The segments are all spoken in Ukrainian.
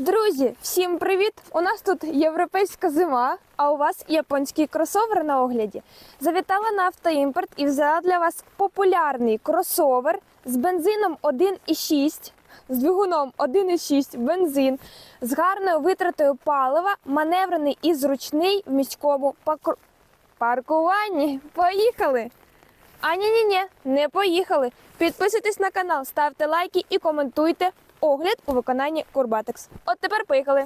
Друзі, всім привіт! У нас тут європейська зима, а у вас японський кросовер на огляді. Завітала на автоімпорт і взяла для вас популярний кросовер з бензином 1,6, з двигуном 1,6 бензин, з гарною витратою палива, маневрений і зручний в міському пакр- паркуванні. Поїхали! А ні, ні, ні, не поїхали. Підписуйтесь на канал, ставте лайки і коментуйте огляд у виконанні Курбатекс. От тепер поїхали.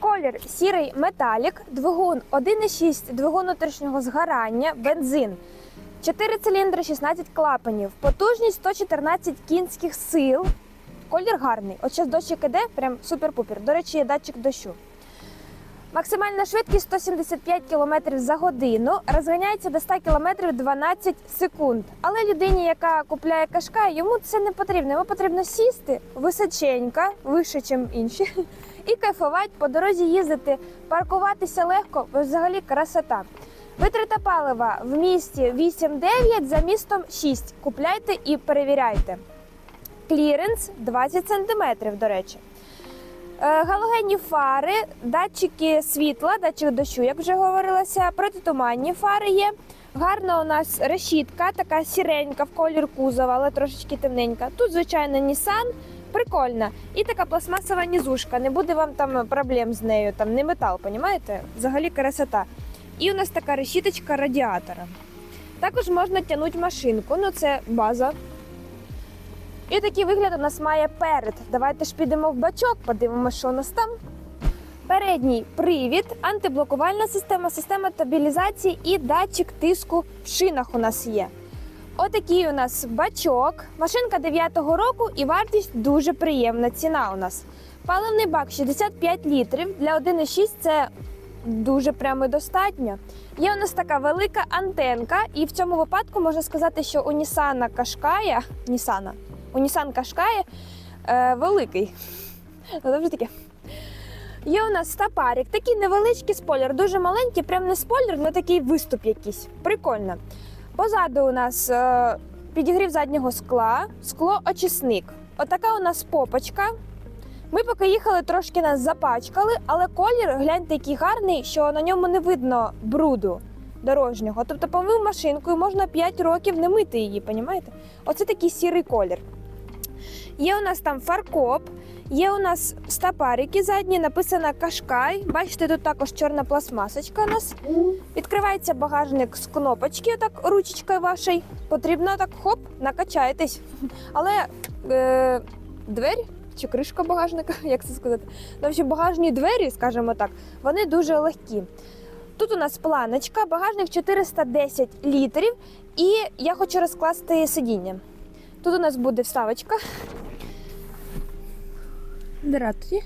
Колір сірий металік, двигун 1,6, двигун внутрішнього згорання, бензин. 4 циліндри, 16 клапанів, потужність 114 кінських сил. Колір гарний. От зараз дощик іде, прям супер-пупер. До речі, є датчик дощу. Максимальна швидкість 175 км за годину, розганяється до 100 км 12 секунд. Але людині, яка купляє кашка, йому це не потрібно. Йому потрібно сісти височенько, вище, ніж інші, і кайфувати, по дорозі їздити, паркуватися легко, бо взагалі красота. Витрата палива в місті 8-9, за містом 6. Купляйте і перевіряйте. Кліренс 20 см, до речі. Е, Галогенні фари, датчики світла, датчик дощу, як вже говорилося, протитуманні фари є. Гарна у нас решітка, така сіренька в колір кузова, але трошечки темненька. Тут, звичайно, Nissan, прикольна. І така пластмасова нізушка. Не буде вам там проблем з нею, там не метал, понімаєте? Взагалі красота. І у нас така решіточка радіатора. Також можна тягнути машинку, ну це база. І такий вигляд у нас має перед. Давайте ж підемо в бачок, подивимося, що у нас там. Передній привід, антиблокувальна система, система стабілізації і датчик тиску в шинах у нас є. Отакий у нас бачок. Машинка 9-го року і вартість дуже приємна. Ціна у нас. Паливний бак 65 літрів. Для 1,6 це дуже прямо достатньо. Є у нас така велика антенка, і в цьому випадку можна сказати, що у Nissan Qashqai, Nissan, у Nissan Qashqai е, великий. Ну, вже таке. Є у нас стапарик, такий невеличкий спойлер, дуже маленький, прям не спойлер, але такий виступ якийсь. Прикольно. Позаду у нас е, підігрів заднього скла, склоочисник. Отака у нас попочка. Ми поки їхали, трошки нас запачкали, але колір, гляньте, який гарний, що на ньому не видно бруду дорожнього. Тобто помив машинку і можна 5 років не мити її, понімаєте? Оце такий сірий колір. Є у нас там фаркоп, є у нас стапарики задні, написано Кашкай. Бачите, тут також чорна пластмасочка у нас. Відкривається багажник з кнопочки, так ручечкою вашою. Потрібно так хоп, накачаєтесь. Але е, двері чи кришка багажника, як це сказати? Ну, взагалі, багажні двері, скажімо так, вони дуже легкі. Тут у нас планочка, багажник 410 літрів, і я хочу розкласти сидіння. Тут у нас буде вставочка. Дратки.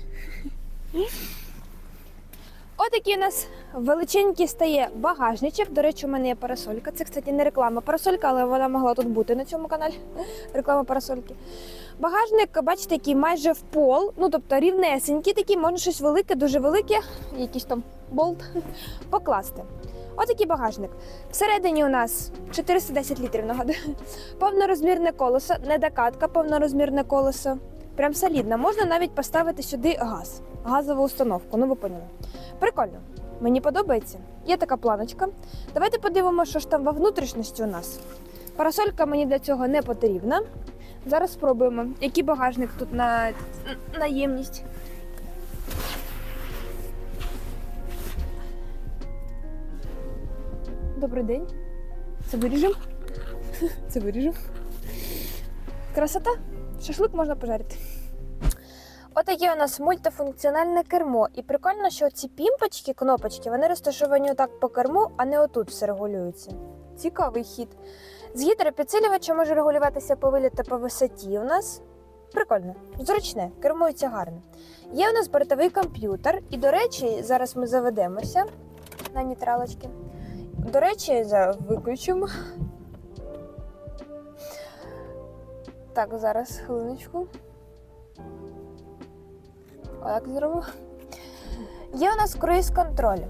Отакий у нас величенький стає багажничок. До речі, у мене є парасолька. Це, кстати, не реклама парасолька, але вона могла тут бути на цьому каналі. Реклама парасольки. Багажник, бачите, який майже в пол, ну тобто рівнесенький, такий, можна щось велике, дуже велике, якийсь там болт покласти. Отакий багажник. Всередині у нас 410 літрів, нагадую. Повнорозмірне колесо, не докатка, повнорозмірне колесо. Прям солідно. Можна навіть поставити сюди газ, газову установку. Ну ви поняли. Прикольно. Мені подобається. Є така планочка. Давайте подивимося, що ж там во внутрішності у нас. Парасолька мені для цього не потрібна. Зараз спробуємо, який багажник тут на наємність. Добрий день. Це виріжемо? Це виріжемо. Красота. Шашлик можна пожарити. Отаке у нас мультифункціональне кермо. І прикольно, що ці пімпочки, кнопочки, вони розташовані отак по керму, а не отут все регулюється. Цікавий хід. З гідропідсилювача може регулюватися по виліт та по висоті у нас. Прикольно, зручне, кермується гарно. Є у нас бортовий комп'ютер, і, до речі, зараз ми заведемося на нейтралочки. До речі, виключимо. Так, зараз хвилиночку. Як. Є у нас круїз-контроль.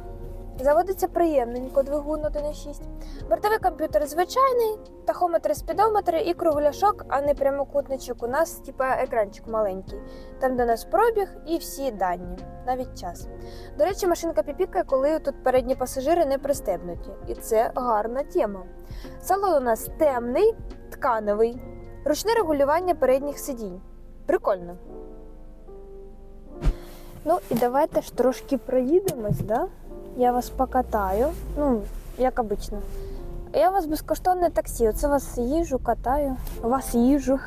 Заводиться приємненько двигун 1.6. Бортовий комп'ютер звичайний, тахометр, спідометр і кругляшок, а не прямокутничок. У нас типа екранчик маленький. Там де у нас пробіг і всі дані, навіть час. До речі, машинка піпікає, коли тут передні пасажири не пристебнуті. І це гарна тема. Салон у нас темний, тканевий, ручне регулювання передніх сидінь. Прикольно. Ну і давайте ж трошки проїдемось, да? Я вас покатаю. Ну, як обично. Я вас безкоштовне таксі. Оце вас їжу, катаю, вас їжу.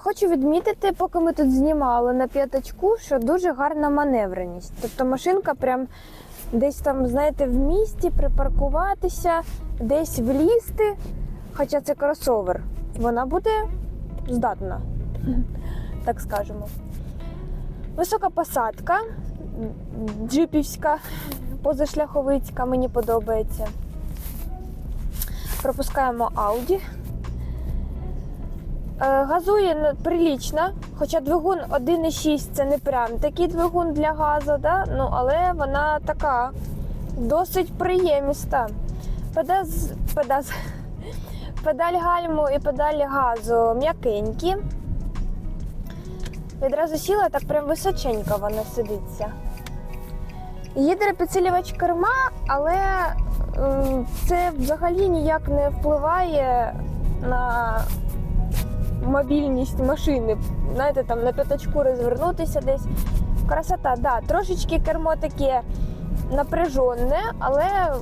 Хочу відмітити, поки ми тут знімали на п'ятачку, що дуже гарна маневреність. Тобто машинка прям десь там, знаєте, в місті припаркуватися, десь влізти. Хоча це кросовер, вона буде здатна, так скажемо. Висока посадка, джипівська, позашляховицька, мені подобається. Пропускаємо Audi. Е, Газує прилічно, хоча двигун 1,6 це не прям такий двигун для газу, да? ну, але вона така досить приєміста. Педаз, педаз, педаль гальму і педаль газу м'якенькі. Відразу сіла, так прям височенько вона сидиться. Їде підсилювач керма, але це взагалі ніяк не впливає на мобільність машини. Знаєте, там на п'ятачку розвернутися десь. Красота, да, трошечки кермо таке напряжене, але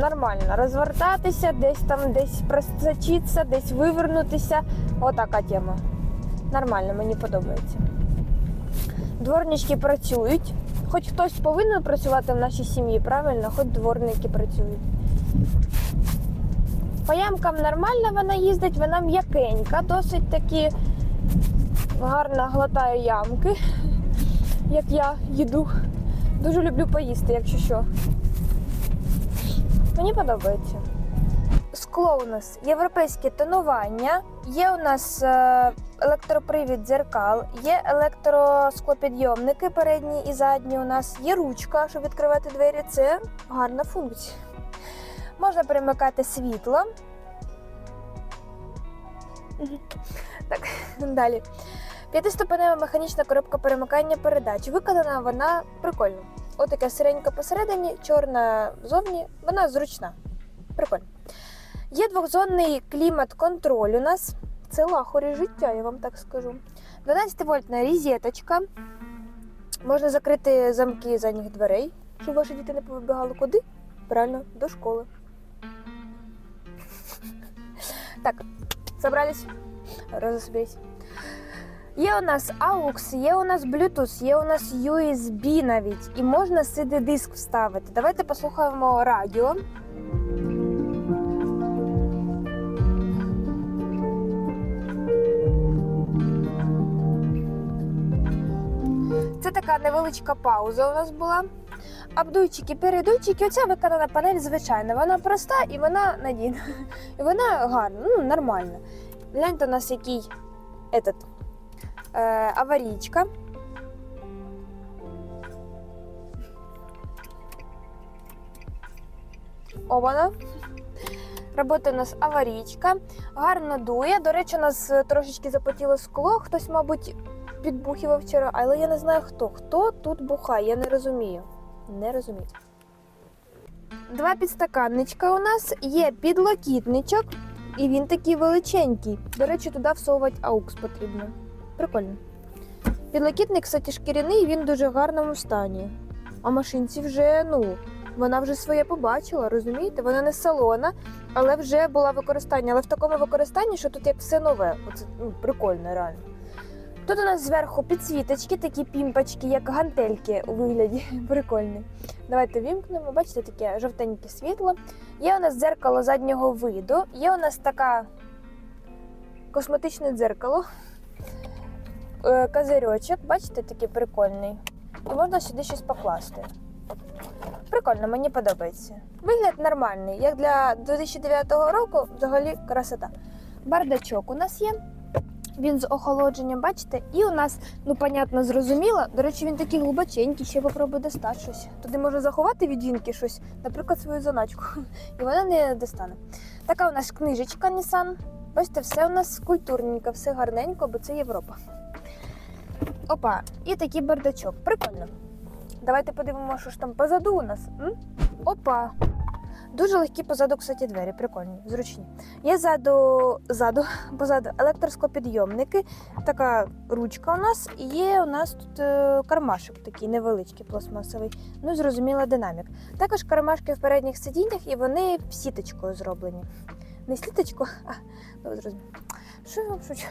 нормально. Розвертатися, десь там десь просочитися, десь вивернутися. Отака тема. Нормально, мені подобається. Дворнички працюють. Хоч хтось повинен працювати в нашій сім'ї, правильно? Хоч дворники працюють. По ямкам нормально вона їздить, вона м'якенька, досить таки гарно глотає ямки, як я їду. Дуже люблю поїсти, якщо що. Мені подобається. Скло у нас європейське тонування. Є у нас е, електропривід дзеркал, є електросклопідйомники передні і задні. У нас є ручка, щоб відкривати двері. Це гарна функція. Можна перемикати світло. Так, далі. П'ятиступенева механічна коробка перемикання передач. Виконана вона прикольно. Отака сиренька посередині, чорна зовні, вона зручна. Прикольно. Є двохзонний клімат-контроль у нас. Це лахорі життя, я вам так скажу. 12 вольтна різеточка. Можна закрити замки задніх дверей, щоб ваші діти не повибігали куди? Правильно, до школи. Так, собрались? Розособились. Є у нас AUX, є у нас Bluetooth, є у нас USB навіть, і можна cd диск вставити. Давайте послухаємо радіо. Така невеличка пауза у нас була. Абдуйчики, передуйчики, оця виконана панель звичайна. Вона проста і вона надійна. І вона гарна, ну нормальна. Гляньте у нас який этот, е, аварійка. О, вона. Робота у нас аварійка. Гарно дує. До речі, у нас трошечки запотіло скло. Хтось, мабуть, підбухівав вчора, але я не знаю хто. Хто тут бухає, я не розумію. Не розумію. Два підстаканничка у нас є підлокітничок, і він такий величенький. До речі, туди всовувати аукс потрібно. Прикольно. Підлокітник, кстати, шкіряний, він в дуже гарному стані. А машинці вже, ну, вона вже своє побачила, розумієте? Вона не салона, але вже була використання. Але в такому використанні, що тут як все нове. Оце ну, прикольно, реально. Тут у нас зверху підсвіточки, такі пімпочки, як гантельки у вигляді. Прикольні. Давайте вімкнемо. Бачите, таке жовтеньке світло. Є у нас дзеркало заднього виду, є у нас така косметичне дзеркало. Е, Козирьочок, бачите, такий прикольний. І можна сюди щось покласти. Прикольно, мені подобається. Вигляд нормальний. Як для 2009 року, взагалі красота. Бардачок у нас є. Він з охолодженням, бачите? І у нас, ну, понятно, зрозуміло. До речі, він такий глибоченький, ще попробуй достати щось. Туди можна заховати від жінки щось, наприклад, свою заначку. І вона не достане. Така у нас книжечка Nissan. Бачите, все у нас культурненько, все гарненько, бо це Європа. Опа, і такий бардачок. Прикольно. Давайте подивимося, що ж там позаду у нас. М? Опа. Дуже легкі позаду, кстати, двері, прикольні, зручні. Є ззаду, ззаду, позаду електроскопідйомники, така ручка у нас, і є у нас тут е, кармашок такий невеличкий, пластмасовий. Ну, зрозуміло, динамік. Також кармашки в передніх сидіннях, і вони сіточкою зроблені. Не сіточкою, а ну, ви зрозуміли. Що я вам шучу?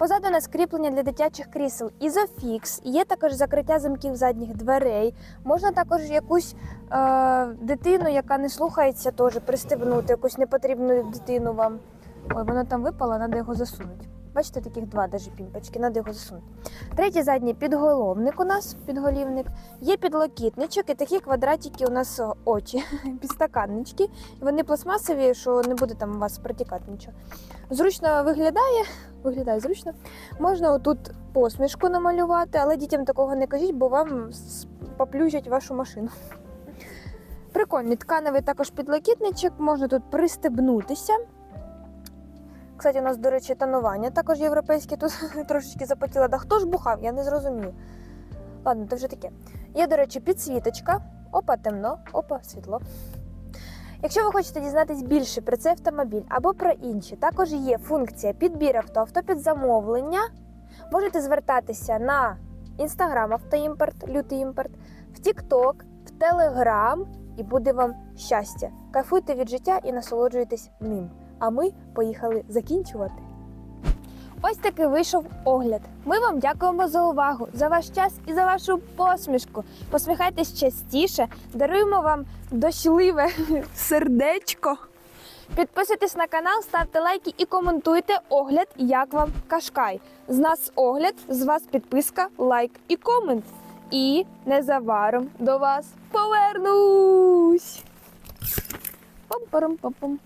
Позаду нас кріплення для дитячих крісел Ізофікс, є також закриття замків задніх дверей. Можна також якусь е, дитину, яка не слухається, теж пристебнути, якусь непотрібну дитину вам. Ой, воно там випало, треба його засунути. Бачите, таких два даже пімпочки, треба його засунути. Третій задній підголовник у нас, підголівник. Є підлокітничок і такі квадратики у нас очі, підстаканнички. Вони пластмасові, що не буде там у вас протікати нічого. Зручно виглядає, виглядає зручно. Можна отут посмішку намалювати, але дітям такого не кажіть, бо вам поплюжать вашу машину. Прикольний тканевий також підлокітничок, можна тут пристебнутися. Кстати, у нас, до речі, тонування також європейське тут трошечки запотіла. Да хто ж бухав? Я не зрозумію. Ладно, це вже таке. Є, до речі, підсвіточка. Опа, темно, опа, світло. Якщо ви хочете дізнатись більше про цей автомобіль або про інші, також є функція підбір авто, авто під замовлення. Можете звертатися на Instagram автоімпорт, лютий імпорт, в TikTok, в Telegram і буде вам щастя. Кайфуйте від життя і насолоджуйтесь ним. А ми поїхали закінчувати. Ось такий вийшов огляд. Ми вам дякуємо за увагу, за ваш час і за вашу посмішку. Посміхайтесь частіше, даруємо вам дощливе сердечко. Підписуйтесь на канал, ставте лайки і коментуйте огляд, як вам Кашкай. З нас огляд, з вас підписка, лайк і комент. І незабаром до вас повернусь. Пам-парам-пам-пам.